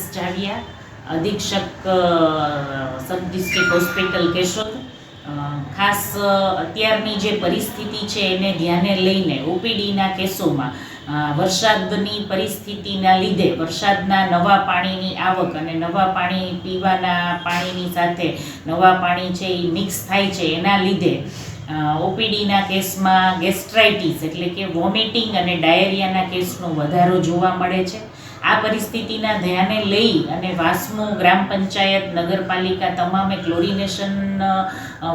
S ચાવિયા અધિક્ષક sub district hospital Keshod. ખાસ અત્યારની જે પરિસ્થિતિ છે એને ધ્યાને લઈને ઓપીડીના કેસોમાં વરસાદની પરિસ્થિતિના લીધે, વરસાદના નવા પાણીની આવક અને નવા પાણી પીવાના પાણીની સાથે નવા પાણી છે એ મિક્સ થાય છે એના લીધે ઓપીડીના કેસમાં ગેસ્ટ્રાઇટિસ એટલે કે વોમિટિંગ અને ડાયરિયાના કેસનો વધારો જોવા મળે છે. આ પરિસ્થિતિના ધ્યાને લઈ અને વાસ્મો ગ્રામ પંચાયત, નગરપાલિકા તમામે ક્લોરિનેશન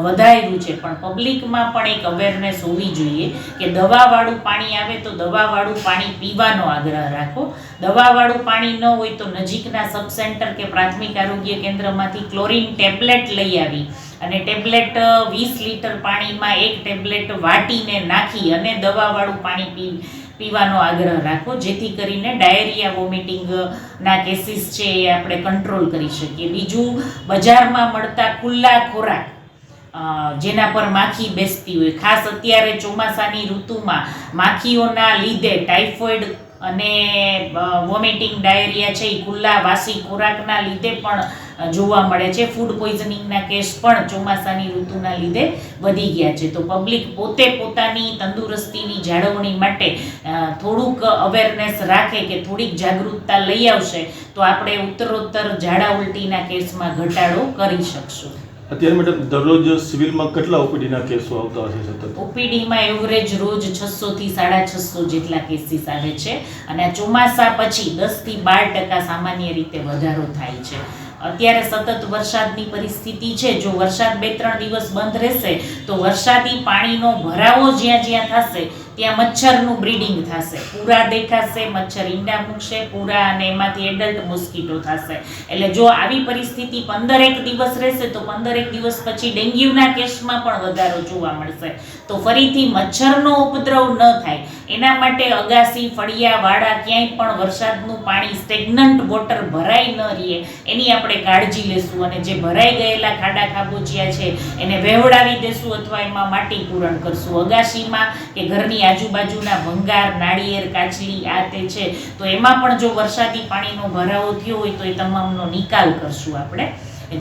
વધાર્યું છે. પણ પબ્લિકમાં પણ એક અવેરનેસ હોવી જોઈએ કે દવાવાળું પાણી આવે તો દવાવાળું પાણી પીવાનો આગ્રહ રાખો. દવાવાળું પાણી ન હોય તો નજીકના સબ સેન્ટર કે પ્રાથમિક આરોગ્ય કેન્દ્રમાંથી ક્લોરીન ટેબ્લેટ લઈ આવી અને ટેબ્લેટ વીસ લીટર પાણીમાં એક ટેબ્લેટ વાટીને નાખી અને દવાવાળું પાણી પી પીવાનો આગ્રહ રાખો, જેથી કરીને ડાયરિયા વોમિટિંગના કેસીસ છે એ આપણે કંટ્રોલ કરી શકીએ. બીજું, બજારમાં મળતા ખુલ્લા ખોરાક જેના પર માખી બેસતી હોય. ખાસ અત્યારે ચોમાસાની ઋતુમાં માખીઓના લીધે ટાઇફોઇડ અને વોમિટિંગ ડાયરિયા છે એ ખુલ્લા વાસી ખોરાકના લીધે પણ જોવા મળે છે. ફૂડ પોઈઝનિંગના કેસ પણ ચોમાસાની ઋતુના લીધે વધી ગયા છે. તો પબ્લિક પોતે પોતાની તંદુરસ્તીની જાળવણી માટે થોડુંક અવેરનેસ રાખે કે થોડીક જાગૃતતા લઈ આવશે, તો આપણે ઉત્તરોત્તર ઝાડા ઉલટીના કેસમાં ઘટાડો કરી શકશું. અત્યારે મેડમ દરરોજ સિવિલમાં કેટલા ઓપીડીના કેસો આવતા હશે સતત? ઓપીડીમાં એવરેજ રોજ છસોથી સાડા છસો જેટલા કેસીસ આવે છે. અને ચોમાસા પછી દસથી બાર ટકા સામાન્ય રીતે વધારો થાય છે. અત્યારે સતત વરસાદની પરિસ્થિતિ છે. જો વરસાદ બે ત્રણ દિવસ બંધ રહેશે, તો વરસાદી પાણીનો ભરાવો જ્યાં જ્યાં થશે ત્યાં મચ્છરનું બ્રીડિંગ થશે. પૂરા દેખાશે, મચ્છર ઈંડા મૂકશે પૂરા અને એમાંથી એડલ્ટ મોસ્કીટો થશે. એટલે જો આવી પરિસ્થિતિ પંદર એક દિવસ રહેશે, તો પંદર એક દિવસ પછી ડેન્ગ્યુના કેસમાં પણ વધારો જોવા મળશે. તો ફરીથી મચ્છરનો ઉપદ્રવ ન થાય. એના માટે અગાસી, ફળિયા, વાડા ક્યાંય પણ વરસાદનું પાણી સ્ટેગ્નન્ટ વોટર ભરાઈ ન રહે. એની આપણે કાળજી લેશું અને જે ભરાઈ ગયેલા ખાડા ખાબોચિયા છે, એને વહેવડાવી દેશું અથવા એમાં માટી પૂરણ કરશું. અગાશીમાં કે ઘરની આજુબાજુના ભંગાર નાળિયેર કાચલી આ તે છે. તો એમાં પણ જો વરસાદી પાણીનો ભરાવો થયો હોય તો એ તમામનો નિકાલ કરશું આપણે.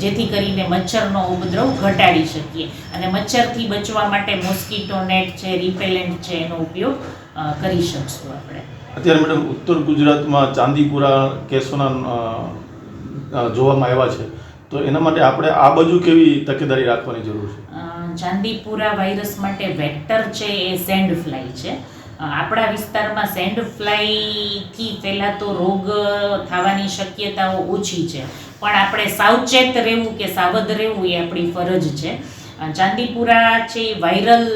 જેથી કરીને મચ્છરનો ઉપદ્રવ ઘટાડી શકીએ. અને મચ્છરથી બચવા માટે મોસ્કીટો નેટ છે રિપેલેન્ટ છે એનો ઉપયોગ કરી શકશું આપણે. અત્યારે મેડમ ઉત્તર ગુજરાતમાં ચાંદીપુરા કેસોના જોવામાં આવ્યા છે. તો એના માટે આપણે આ બાજુ કેવી તકેદારી રાખવાની જરૂર છે? ચાંદીપુરા વાયરસ માટે વેક્ટર છે એ સેન્ડ ફ્લાય છે. આપણા વિસ્તારમાં સેન્ડ ફ્લાયથી ફેલાતો રોગ થવાની શક્યતાઓ ઓછી છે. પણ આપણે સાવચેત રહેવું કે સાવધ રહેવું એ આપણી ફરજ છે. ચાંદીપુરા છે એ વાયરલ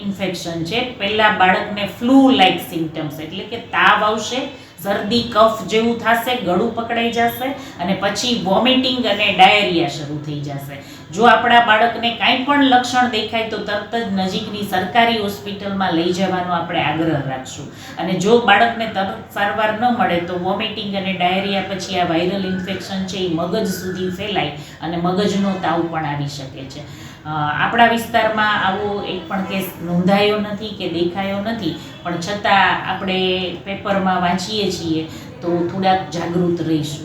ઇન્ફેક્શન છે. પહેલાં બાળકને ફ્લૂ લાઇક સિમ્ટમ્સ એટલે કે તાવ આવશે શરદી, કફ જેવું થશે, ગળું પકડાઈ જશે અને પછી વોમિટિંગ અને ડાયરિયા શરૂ થઈ જશે. જો આપણા બાળકને કાંઈ પણ લક્ષણ દેખાય તો તરત જ નજીકની સરકારી હોસ્પિટલમાં લઈ જવાનો આપણે આગ્રહ રાખશું. અને જો બાળકને તરત સારવાર ન મળે તો વોમિટિંગ અને ડાયરિયા પછી આ વાયરલ ઇન્ફેક્શન છે એ મગજ સુધી ફેલાય અને મગજનો તાવ પણ આવી શકે છે. આપણા વિસ્તારમાં આવો એક પણ કેસ નોંધાયો નથી કે દેખાયો નથી. પણ છતાં આપણે પેપરમાં વાંચીએ છીએ તો થોડાક જાગૃત રહીશું.